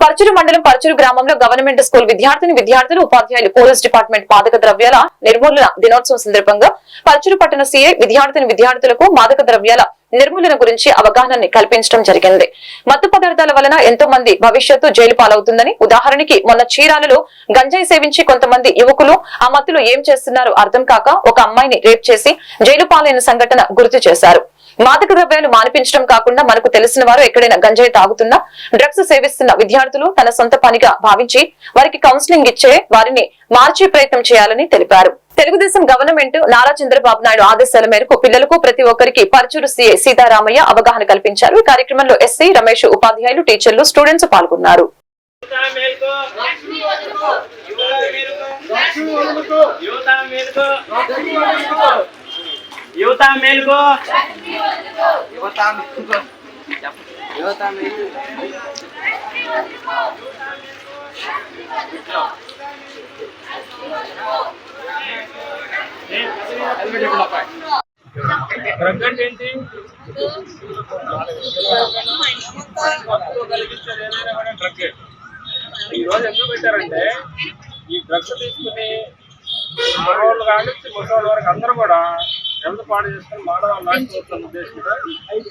పరచూరు మండలం పరచూరు గ్రామంలో government school విద్యార్థిని విద్యార్థులు ఉపాధ్యాయులు పోలీస్ డిపార్ట్మెంట్ మాదక ద్రవ్యాల నిర్మూలన దినోత్సవం సందర్భంగా పరచూరు పట్టణ సీఐ విద్యార్థిని విద్యార్థులకు మాదక ద్రవ్యాల నిర్మూలన గురించి అవగాహన కల్పించడం జరిగింది. మత్తు పదార్థాల వలన ఎంతో మంది భవిష్యత్తు జైలు పాలవుతుందని ఉదాహరణకి మొన్న చీరాలలో గంజాయి సేవించి కొంతమంది యువకులు ఆ మత్తులో ఏం చేస్తున్నారో అర్థం కాక ఒక అమ్మాయిని రేప్ చేసి జైలు పాలైన సంఘటన గుర్తు చేశారు. మాదక ద్రవ్యాలు మానిపించడం కాకుండా మనకు తెలిసిన వారు ఎక్కడైనా గంజాయి తాగుతున్నా డ్రగ్స్ సేవిస్తున్న విద్యార్థులు తన సొంత పనిగా భావించి వారికి కౌన్సిలింగ్ ఇచ్చే వారిని మార్చే ప్రయత్నం చేయాలని తెలిపారు. తెలుగుదేశం గవర్నమెంట్ నారా చంద్రబాబు నాయుడు ఆదేశాల మేరకు పిల్లలకు ప్రతి ఒక్కరికి పరచూరు సీఏ సీతారామయ్య అవగాహన కల్పించారు. ఈ కార్యక్రమంలో ఎస్సీ రమేష్ ఉపాధ్యాయులు టీచర్లు స్టూడెంట్స్ పాల్గొన్నారు. యువత మేరకు యువత మేలుకో. యువత మేలుకో. ఏంటి మత్తు కలిగించేది ఏదైనా కూడా డ్రగ్ ఈ రోజు ఎందుకు పెట్టారంటే ఈ డ్రగ్స్ తీసుకుని మగవాళ్ళు కానీ ముసలి వరకు అందరూ కూడా హెల్త్ పాడు చేసుకుని మానవ నాశనం ఉద్దేశంతో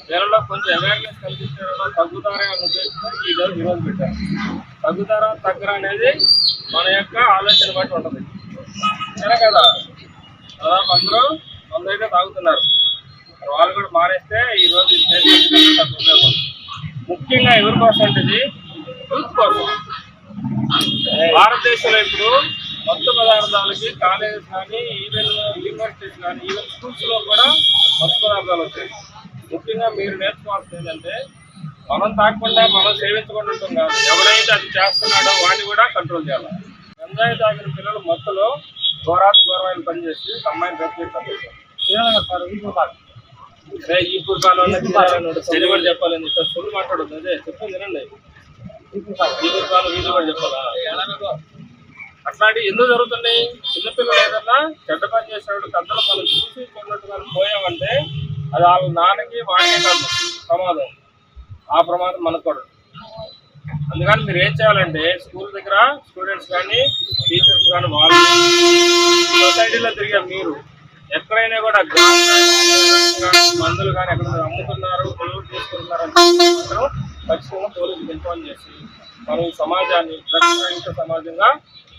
వీళ్ళలో కొంచెం అవేర్నెస్ కల్పించడంలో తగ్గుతారే అన్న ఉద్దేశంతో ఈ రోజు ఈ రోజు పెట్టారు. తగ్గుతారా తగ్గరా అనేది మన యొక్క ఆలోచన బట్టి ఉంటుంది. సరే కదా? దాదాపు అందరూ వందైతే తాగుతున్నారు. వాళ్ళు కూడా మానేస్తే ఈ రోజు ఉపయోగం ముఖ్యంగా ఎవరి కోసం అంటే ఇది యూత్ కోసం. భారతదేశంలో ఇప్పుడు మత్తు పదార్థాలకి కాలేజెస్ కానీ ఈవెన్ యూనివర్సిటీస్ కానీ ఈవెన్ స్కూల్స్లో కూడా మత్తు పదార్థాలు వచ్చాయి. ముఖ్యంగా మీరు నేర్చుకోవాల్సింది ఏంటంటే మనం తాకుండా మనం సేవించకుండా ఉంటాం కాదు. ఎవరైతే అది చేస్తున్నాడో వాడిని కూడా కంట్రోల్ చేయాలి. గంజాయి తాగిన పిల్లలు మత్తులో ఘోరాతి ఘోరమైన పని చేసి అమ్మాయిని రద్దు అదే ఈ పూర్వాలో కూడా చెప్పాలని చెప్పి ఫుల్ మాట్లాడదు అదే చెప్పండి వినండి. ఈ పూర్వాలు వీళ్ళు కూడా చెప్పాలా? అట్లాంటివి ఎందుకు జరుగుతున్నాయి? చిన్నపిల్లలు ఏదన్నా చెడ్డ పని చేసేవాడు కథలు మనం చూసి కొన్నట్టుగా పోయామంటే అది వాళ్ళ నాన్నకి వాడికే కాదు ప్రమాదం. ఆ ప్రమాదం మనకు కూడా. అందుకని మీరు ఏం చేయాలంటే స్కూల్ దగ్గర స్టూడెంట్స్ కానీ టీచర్స్ కానీ వాళ్ళు సొసైటీలో తిరిగే మీరు ఎక్కడైనా కూడా మందులు కానీ ఎక్కడ అమ్ముతున్నారు పొలం తీసుకుంటున్నారు మాత్రం ఖచ్చితంగా పోలీసులు ఇన్ఫార్మ్ చేసి మనం సమాజాన్ని సమాజంగా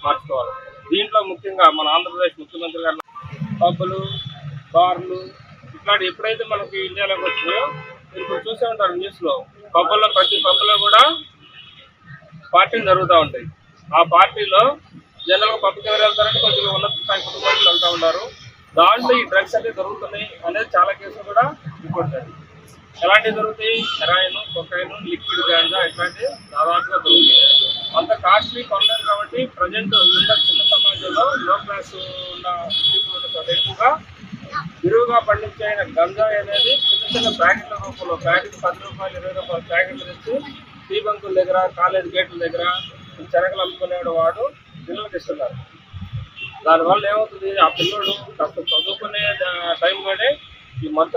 మార్చుకోవాలి. దీంట్లో ముఖ్యంగా మన ఆంధ్రప్రదేశ్ ముఖ్యమంత్రి గారు పబ్బులు బార్లు ఇట్లాంటి ఎప్పుడైతే మనకి ఇండియాలోకి వచ్చినాయో ఇప్పుడు చూసే ఉంటారు న్యూస్లో పబ్బుల్లో ప్రతి పబ్బులో కూడా పార్టీలు జరుగుతూ ఉంటాయి. ఆ పార్టీలో జనరల్గా పబ్లిక్ ఎవరు వెళ్తారంటే కొద్దిగా ఉన్నత స్థాయి కుటుంబాలు వెళ్తూ ఉంటారు. దాంట్లో ఈ డ్రగ్స్ అనేవి దొరుకుతున్నాయి అనేది చాలా కేసులు కూడా రిపోర్ట్ ఎలాంటివి దొరుకుతాయి? హెరాయిన్ కొకైన్ లిక్విడ్ గాంజా ఇట్లాంటివి దాదాపుగా దొరుకుతాయి. అంత కాస్ట్లీ కొనలేరు కాబట్టి ప్రజెంట్ ఉన్న చిన్న సమాజంలో లో క్లాస్ ఉన్న పీపుల్ ఉన్న ఎక్కువగా విరువుగా పండించే గంజాయి అనేది చిన్న చిన్న ప్యాకెట్ల రూపంలో ప్యాకెట్ పది రూపాయలు ఇరవై రూపాయల ప్యాకెట్లు తెచ్చి టీ బంకుల దగ్గర కాలేజ్ గేట్ల దగ్గర చెరకలు అమ్ముకునేవాడు వాడు పిల్లలకి ఇస్తున్నారు దానివల్ల ఏమవుతుంది? ఆ పిల్లోడు కాస్త చదువుకునే టైం టైంలోనే ఈ మంతు